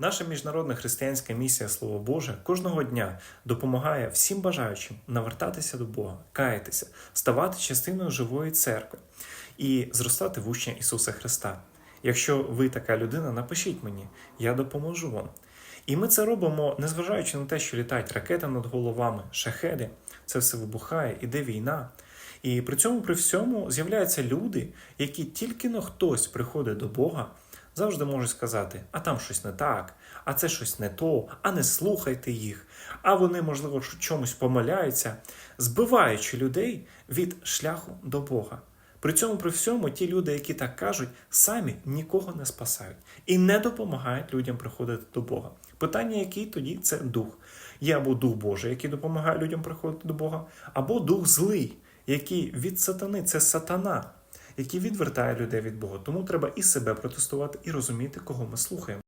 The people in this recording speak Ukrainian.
Наша міжнародна християнська місія Слово Боже кожного дня допомагає всім бажаючим навертатися до Бога, каятися, ставати частиною живої церкви і зростати в учня Ісуса Христа. Якщо ви така людина, напишіть мені, я допоможу вам. І ми це робимо, незважаючи на те, що літають ракети над головами, шахеди, це все вибухає, іде війна. І при цьому при всьому з'являються люди, які тільки но хтось приходить до Бога, завжди можуть сказати: а там щось не так, а це щось не то, а не слухайте їх. А вони, можливо, чомусь помиляються, збиваючи людей від шляху до Бога. При цьому при всьому ті люди, які так кажуть, самі нікого не спасають і не допомагають людям приходити до Бога. Питання, який тоді це дух. Є або дух Божий, який допомагає людям приходити до Бога, або дух злий, який від сатани, це сатана, який відвертає людей від Бога. Тому треба і себе протестувати, і розуміти, кого ми слухаємо.